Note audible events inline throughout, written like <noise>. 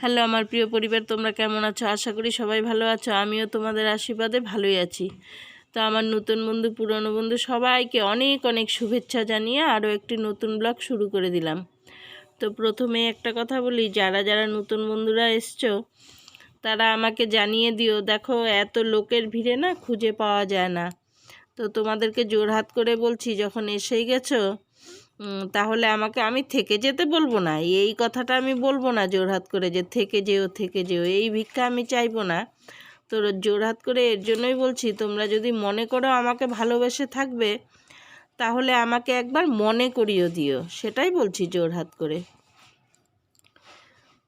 Hello আমার প্রিয় পরিবার, তোমরা কেমন আছো? আশা করি সবাই ভালো আছো। আমিও তোমাদের আশীর্বাদে ভালোই আছি। তো আমার নতুন বন্ধু, পুরনো বন্ধু সবাইকে অনেক অনেক শুভেচ্ছা জানিয়ে আরও একটি নতুন ব্লগ শুরু করে দিলাম। তো প্রথমে একটা কথা বলি, যারা যারা নতুন বন্ধুরা এসছো, তারা আমাকে জানিয়ে দিও, দেখো এত লোকের ভিড়ে না খুঁজে পাওয়া যায় না। তো তোমাদেরকে জোরহাত করে বলছি, যখন এসেই গেছো তাহলে আমাকে আমি থেকে যেতে বলব না। এই কথাটা আমি বলব না জোরহাত করে যে থেকে যেও থেকে যেও। এই ভিক্ষা আমি চাইব না। তো জোরহাত করে এর জন্যই বলছি, তোমরা যদি মনে করো আমাকে ভালোবেসে থাকবে, তাহলে আমাকে একবার মনে করিয়ে দিও। সেটাই বলছি জোরহাত করে।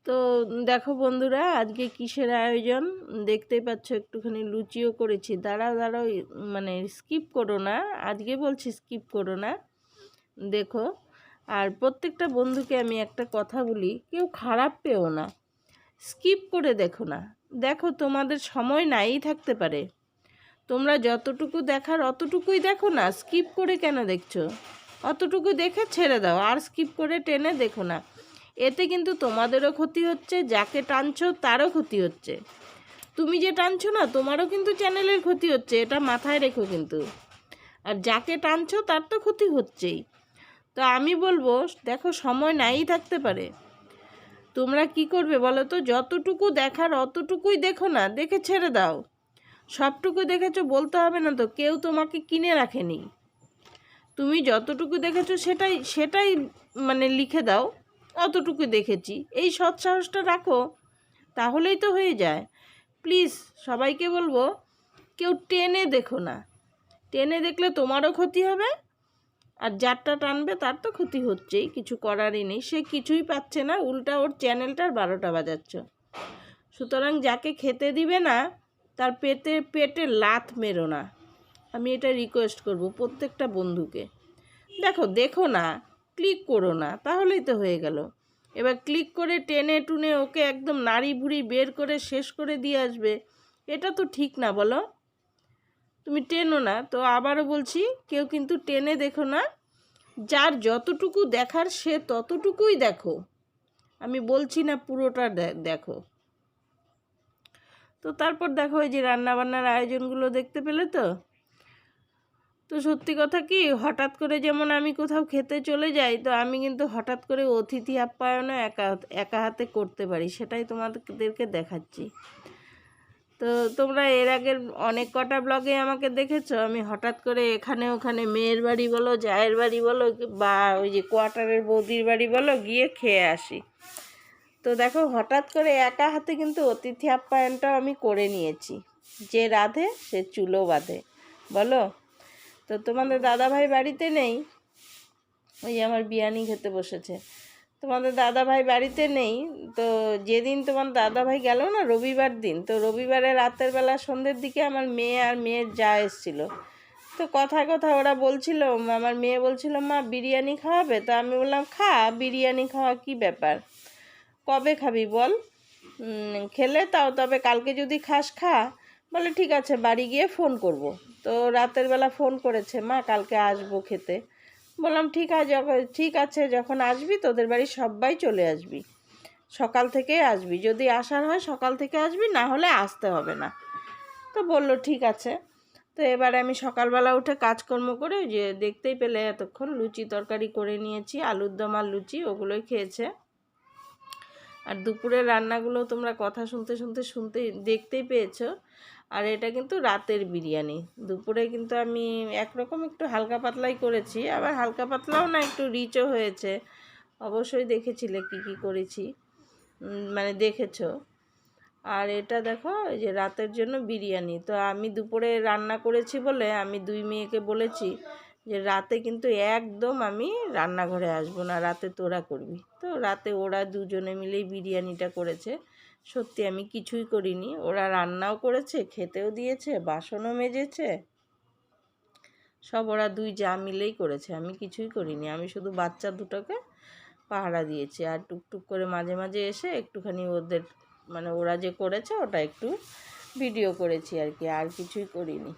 তো দেখো বন্ধুরা, আজকে কিসের আয়োজন? দেখতেই পাচ্ছ, একটুখানি লুচিও করেছি। দাঁড়াও দাঁড়াও মানে স্কিপ করো না। আজকে বলছি স্কিপ করো না। দেখো। আর প্রত্যেকটা বন্ধুকে আমি একটা কথা বলি, কেউ খারাপ পেও না। স্কিপ করে দেখো না। দেখো, তোমাদের সময় নাই থাকতে পারে। তোমরা যতটুকু দেখার অতটুকুই দেখো না, স্কিপ করে কেন দেখছ? অতটুকু দেখে ছেড়ে দাও, আর স্কিপ করে টেনে দেখো না। এতে কিন্তু তোমাদেরও ক্ষতি হচ্ছে, যাকে টানছো তারও ক্ষতি হচ্ছে। তুমি যে টানছো না, তোমারও কিন্তু চ্যানেলের ক্ষতি হচ্ছে, এটা মাথায় রেখো কিন্তু। আর যাকে টানছো তার তো ক্ষতি হচ্ছেই। তো আমি বলব, দেখো সময় নাই থাকতে পারে। তোমরা কি করবে বলো তো? যতটুকু দেখার অতটুকুই দেখো না, দেখে ছেড়ে দাও। সবটুকু দেখেছ বলতে হবে না তো, কেউ তোমাকে কিনে রাখেনি। তুমি যতটুকু দেখেছ সেটাই সেটাই মানে লিখে দাও, অতটুকু দেখেছি। এই সৎ সাহসটা রাখো, তাহলেই তো হয়ে যায়। প্লিজ সবাইকে বলব, কেউ টেনে দেখো না। টেনে দেখলে তোমারও ক্ষতি হবে আর যারটা টানবে তার তো ক্ষতি হচ্ছেই, কিছু করারই নেই। সে কিছুই পাচ্ছে না, উল্টা ওর চ্যানেলটার বারোটা বাজাচ্ছ। সুতরাং যাকে খেতে দিবে না, তার পেটে পেটে লাত মেরো না। আমি এটা রিকোয়েস্ট করব প্রত্যেকটা বন্ধুকে। দেখো দেখো না ক্লিক করো না, তাহলেই তো হয়ে গেল। এবার ক্লিক করে টেনে টুনে ওকে একদম নাড়ি ভুড়ি বের করে শেষ করে দিয়ে আসবে। এটা তো ঠিক না, বলো। তুমি টেনো না, তো আবারও বলছি, কেউ কিন্তু টেনে দেখো না। যার যতটুকু দেখার, সে ততটুকুই দেখো। আমি বলছি না পুরোটা দেখো। তো তারপর দেখো এই যে রান্নাবান্নার আয়োজনগুলো দেখতে পেলে তো? তো সত্যি কথা কি, হঠাৎ করে যেমন আমি কোথাও খেতে চলে যাই, তো আমি কিন্তু হঠাৎ করে অতিথি আপ্যায়নও একা একা হাতে করতে পারি, সেটাই তোমাদেরকে দেখাচ্ছি। তো তোমরা এর আগের অনেক কটা ব্লগে আমাকে দেখেছ? আমি হঠাৎ করে এখানে ওখানে মেয়ের বাড়ি বলো, জায়ের বাড়ি বলো, বা ওই যে কোয়ার্টারের বৌদির বাড়ি বলো, গিয়ে খেয়ে আসি। তো দেখো, হঠাৎ করে একা হাতে কিন্তু অতিথি আপ্যায়নটাও আমি করে নিয়েছি। যে রাধে, সে চুলো বাঁধে। বলো? তো তোমাদের দাদাভাই বাড়িতে নেই? ওই আমার বিয়ানি খেতে বসেছে। তোমাদের দাদা ভাই বাড়িতে নেই, তো যেদিন তোমার দাদা ভাই গেল না, রবিবার দিন, তো রবিবারে রাতের বেলা সন্ধ্যের দিকে আমার মেয়ে আর মেয়ের যা এসেছিল। তো কথা কথা ওরা বলছিল, আমার মেয়ে বলছিল, মা, বিরিয়ানি খাওয়াবে? তো আমি বললাম, খা, বিরিয়ানি খাওয়া কি ব্যাপার? কবে খাবি বল? খেলে তাও, তবে কালকে যদি খাস, খা। বলে, ঠিক আছে, বাড়ি গিয়ে ফোন করব। তো রাতের বেলা ফোন করেছে, মা, কালকে আসব খেতে। বললাম, ঠিক আছে ঠিক আছে, যখন আসবি তোদের বাড়ি সবাই চলে আসবি। সকাল থেকে আসবি। যদি আসার হয় সকাল থেকে আসবি, না হলে আসতে হবে না। তো বলল, ঠিক আছে। তো এবারে আমি সকালবেলা উঠে কাজকর্ম করে যে দেখতেই পেলে এতক্ষণ লুচি তরকারি করে নিয়েছি, আলুর দম আর লুচি, ওগুলোই খেয়েছে। আর দুপুরের রান্নাগুলো তোমরা কথা শুনতে শুনতে শুনতে দেখতেই পেয়েছ। আর এটা কিন্তু রাতের বিরিয়ানি। দুপুরে কিন্তু আমি একরকম একটু হালকা পাতলাই করেছি, আবার হালকা পাতলাও না, একটু রিচও হয়েছে। অবশ্যই দেখেছিলে কি কি করেছি। মানে দেখেছ। আর এটা দেখো যে রাতের জন্য বিরিয়ানি। তো আমি দুপুরে রান্না করেছি বলে আমি দুই মেয়েকে বলেছি যে রাতে কিন্তু একদম আমি রান্নাঘরে আসব না, রাতে তোরা করবি। তো রাতে ওরা দুজনে মিলেই বিরিয়ানিটা করেছে। সত্যি আমি কিছুই করিনি। ওরা রান্নাও করেছে, খেতেও দিয়েছে, বাসনও মেজেছে। সব ওরা দুই যা মিলেই করেছে। আমি কিছুই করিনি। আমি শুধু বাচ্চা দুটোকে পাহারা দিয়েছি। আর টুকটুক করে মাঝে মাঝে এসে একটুখানি ওদের মানে ওরা যে করেছে, ওটা একটু ভিডিও করেছি আর কি। আর কিছুই করিনি।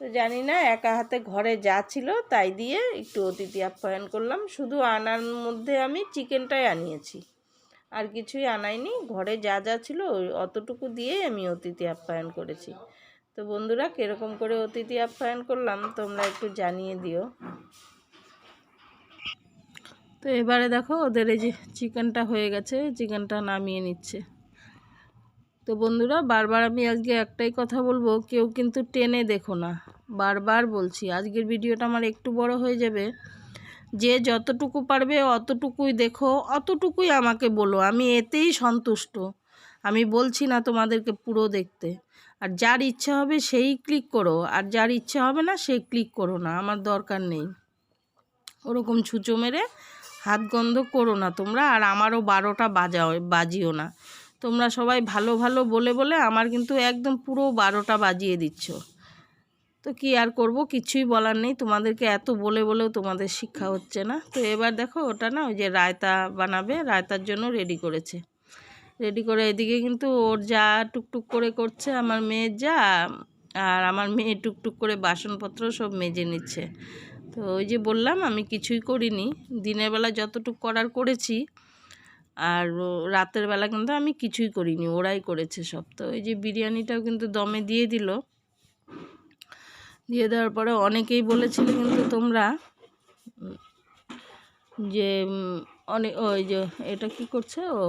তো জানি না, একা হাতে ঘরে যা ছিল তাই দিয়ে একটু অতিথি আপ্যায়ন করলাম। শুধু আনার মধ্যে আমি চিকেনটাই আনিয়েছি। আর কিছুই আনাইনি। ঘরে যা যা ছিল অতটুকু দিয়েই আমি অতিথি আপ্যায়ন করেছি। তো বন্ধুরা, কীরকম করে অতিথি আপ্যায়ন করলাম তোমরা একটু জানিয়ে দিও। তো এবারে দেখো, ওদের এই যে চিকেনটা হয়ে গেছে, চিকেনটা নামিয়ে নিচ্ছে। তো বন্ধুরা, বারবার আমি আজকে একটাই কথা বলব, কেউ কিন্তু টেনে দেখো না। বারবার বলছি, আজকের ভিডিওটা আমার একটু বড় হয়ে যাবে। যে যতটুকু পারবে অতটুকুই দেখো, অতটুকুই আমাকে বলো, আমি এতেই সন্তুষ্ট। আমি বলছি না তোমাদেরকে পুরো দেখতে। আর যার ইচ্ছা হবে সেই ক্লিক করো, আর যার ইচ্ছা হবে না সেই ক্লিক করো না, আমার দরকার নেই। ওরকম ছুঁচো মেরে হাত গন্ধ করো না তোমরা, আর আমারও বারোটা বাজাও, বাজিও না। তোমরা সবাই ভালো ভালো বলে বলে আমার কিন্তু একদম পুরো বারোটা বাজিয়ে দিচ্ছ। তো কি আর করব? কিছুই বলার নেই। তোমাদেরকে এত বলে, বলেও তোমাদের শিক্ষা হচ্ছে না। তো এবার দেখো, ওটা না ওই যে রায়তা বানাবে, রায়তার জন্য রেডি করেছে। রেডি করে এদিকে কিন্তু ওর যা টুকটুক করে করছে, আমার মেয়ের যা, আর আমার মেয়ে টুকটুক করে বাসনপত্র সব মেজে নিচ্ছে। তো ওই যে বললাম, আমি কিছুই করিনি। দিনের বেলা যতটুক করার করেছি আর রাতের বেলা কিন্তু আমি কিছুই করিনি, ওরাই করেছে সব। তো ওই যে বিরিয়ানিটাও কিন্তু দমে দিয়ে দিল। দিয়ে দেওয়ার পরে অনেকেই বলেছিলে কিন্তু তোমরা যে অনেক ওই যে, এটা কি করছে ও?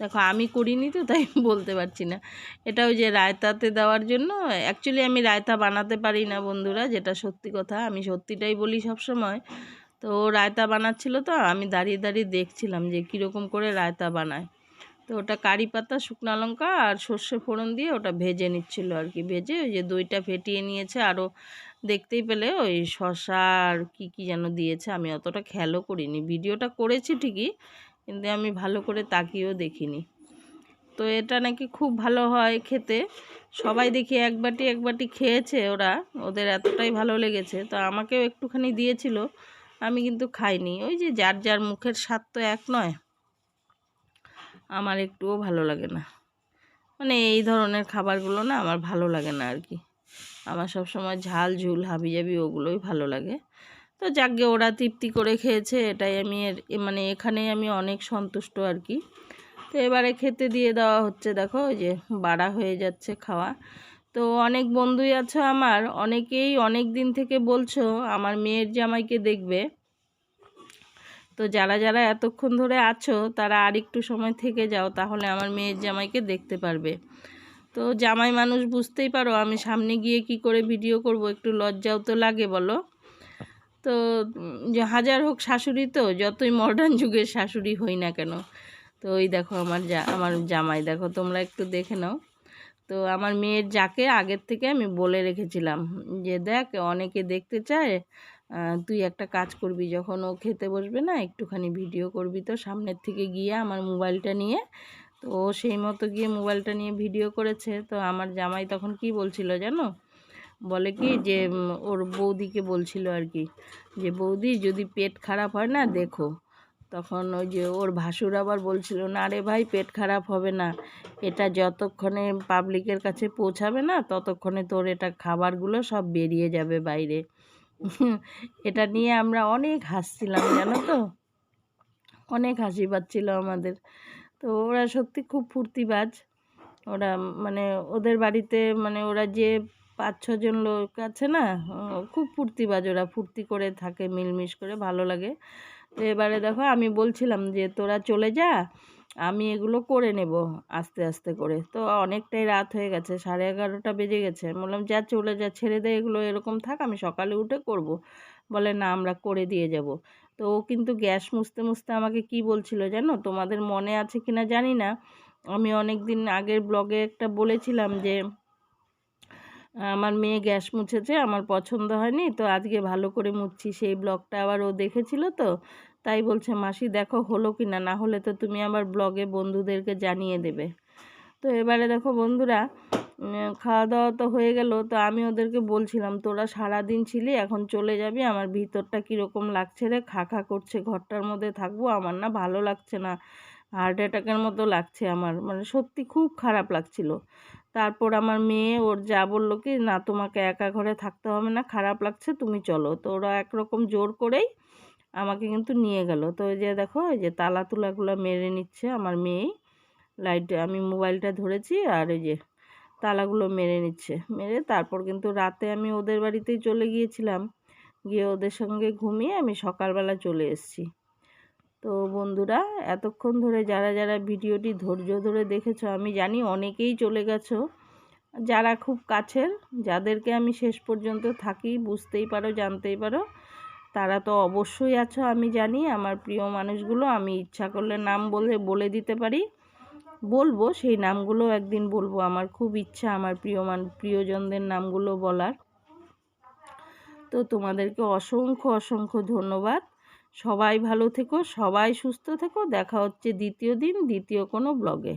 দেখো আমি করিনি তো, তাই <laughs> বলতে পারছি না। এটা ওই যে রায়তাতে দেওয়ার জন্য অ্যাকচুয়ালি আমি রায়তা বানাতে পারি না বন্ধুরা, যেটা সত্যি কথা, আমি সত্যিটাই বলি সব সময় তো রায়তা বানাচ্ছিল তো, আমি দাঁড়িয়ে দাঁড়িয়ে দেখছিলাম যে কীরকম করে রায়তা বানায়। তো ওটা কারি পাতা, শুকনো লঙ্কা আর সর্ষে ফোড়ন দিয়ে ওটা ভেজে নিচ্ছিল আর কি, ভেজে ওই যে দইটা ফেটিয়ে নিয়েছে। আরও দেখতেই পেলে ওই শশা আর কী কী যেন দিয়েছে, আমি অতটা খেয়ালও করিনি। ভিডিওটা করেছি ঠিকই, কিন্তু আমি ভালো করে তাকিয়েও দেখিনি। তো এটা নাকি খুব ভালো হয় খেতে। সবাই দেখি এক বাটি এক বাটি খেয়েছে ওরা, ওদের এতটাই ভালো লেগেছে। তো আমাকেও একটুখানি দিয়েছিল আমি কিন্তু খাইনি। ওই যে যার যার মুখের স্বাদ তো এক নয়, আমার একটুও ভালো লাগে না। মানে এই ধরনের খাবারগুলো না আমার ভালো লাগে না আর কি আমার সব সময় ঝাল, ঝুল, হাবিজাবি ওগুলোই ভালো লাগে। তো যাকে ওরা তৃপ্তি করে খেয়েছে, এটাই আমি এর মানে এখানেই আমি অনেক সন্তুষ্ট আর কি তো এবারে খেতে দিয়ে দেওয়া হচ্ছে, দেখো, ওই যে বাড়া হয়ে যাচ্ছে খাওয়া। তো অনেক বন্ধুই আছো আমার। অনেকেই অনেক দিন থেকে বলছো আমার মেয়ের জামাইকে দেখবে। তো যারা যারা এতক্ষণ ধরে আছো, তারা আর একটু সময় থেকে যাও, তাহলে আমার মেয়ের জামাইকে দেখতে পারবে। তো জামাই মানুষ বুঝতেই পারো, আমি সামনে গিয়ে কি করে ভিডিও করব, একটু লজ্জাও তো লাগে বলো। তো হাজার হোক শাশুড়ি তো, যতই মডার্ন যুগের শাশুড়ি হই না কেন। তো ওই দেখো আমার আমার জামাই, দেখো তোমরা একটু দেখে নাও। তো আমার মেয়ের যাকে আগের থেকে আমি বলে রেখেছিলাম যে, দেখ, অনেকে দেখতে চায় তুই একটা কাজ করবি, যখন ও খেতে বসবে না, একটুখানি ভিডিও করবি তো সামনের থেকে গিয়ে আমার মোবাইলটা নিয়ে। তো ও সেই মতো গিয়ে মোবাইলটা নিয়ে ভিডিও করেছে। তো আমার জামাই তখন কি বলছিল জানো? বলে কি যে ওর বৌদিকে বলছিল আর কি যে, বৌদি, যদি পেট খারাপ হয় না, দেখো। তখন ওই যে ওর ভাসুর আবার বলছিল, না রে ভাই, পেট খারাপ হবে না। এটা যতক্ষণে পাবলিকের কাছে পৌঁছাবে না, ততক্ষণে তোর এটা খাবারগুলো সব বেরিয়ে যাবে বাইরে। এটা নিয়ে আমরা অনেক হাসছিলাম, জানো তো? অনেক হাসি পাচ্ছিল আমাদের। তো ওরা সত্যি খুব ফুর্তিবাজ। ওরা মানে ওদের বাড়িতে মানে ওরা যে পাঁচ ছজন লোক আছে না খুব ফুর্তিবাজ। ওরা ফুর্তি করে থাকে, মিলমিশ করে, ভালো লাগে। তো এবারে দেখো আমি বলছিলাম যে, তোরা চলে যা, আমি এগুলো করে নেব আস্তে আস্তে করে। তো অনেকটাই রাত হয়ে গেছে, সাড়ে এগারোটা বেজে গেছে। বললাম, যা চলে যা, ছেড়ে দে এগুলো, এরকম থাক, আমি সকালে উঠে করব। বলে, না, আমরা করে দিয়ে যাব। তো ও কিন্তু গ্যাস মুছতে মুছতে আমাকে কি বলছিল জানো? তোমাদের মনে আছে কিনা জানি না। আমি অনেক দিন আগের ব্লগে একটা বলেছিলাম যে আমার মেয়ে গ্যাস মুছেছে, আমার পছন্দ হয়নি, তো আজকে ভালো করে মুছছি। সেই ব্লগটা আবার ও দেখেছিল তো, তাই বলছে, মাসি, দেখো হলো কি না না হলে তো তুমি আবার ব্লগে বন্ধুদেরকে জানিয়ে দেবে। তো এবারে দেখো বন্ধুরা খাওয়া দাওয়া তো হয়ে গেল, তো আমি ওদেরকে বলছিলাম, তোরা সারাদিন ছিলি, এখন চলে যাবি, আমার ভিতরটা কীরকম লাগছে রে? খা খা করছে, ঘরটার মধ্যে থাকব, আমার না ভালো লাগছে না। হার্ট অ্যাটাকের মতো লাগছে আমার। মানে সত্যি খুব খারাপ লাগছিল। তারপর আমার মেয়ে ওর যা বলল কি, না, তোমাকে একা ঘরে থাকতে হবে না, খারাপ লাগছে, তুমি চলো। তো ওরা একরকম জোর করেই আমাকে কিন্তু নিয়ে গেল। তো ওই যে দেখো এই যে তালা তুলাগুলো মেরে নিচ্ছে আমার মেয়েই লাইট আমি মোবাইলটা ধরেছি আর এই যে তালাগুলো মেরে নিচ্ছে। মেরে তারপর কিন্তু রাতে আমি ওদের বাড়িতেই চলে গিয়েছিলাম। গিয়ে ওদের সঙ্গে ঘুমিয়ে আমি সকালবেলা চলে এসেছি। তো বন্ধুরা, এতক্ষণ ধরে যারা যারা ভিডিওটি ধৈর্য ধরে দেখেছ, আমি জানি অনেকেই চলে গেছো। যারা খুব কাছের, যাদেরকে আমি শেষ পর্যন্ত থাকি, বুঝতেই পারো, জানতেই পারো, তারা তো অবশ্যই আছো, আমি জানি। আমার প্রিয় মানুষগুলো, আমি ইচ্ছা করলে নাম বলে বলে দিতে পারি। বলব, সেই নামগুলো একদিন বলব, আমার খুব ইচ্ছা আমার প্রিয় মান, প্রিয়জনদের নামগুলো বলার। তো তোমাদেরকে অসংখ্য অসংখ্য ধন্যবাদ। সবাই ভালো থেকো সবাই সুস্থ থেকো। দেখা হচ্ছে দ্বিতীয় দিন দ্বিতীয় কোনো ব্লগে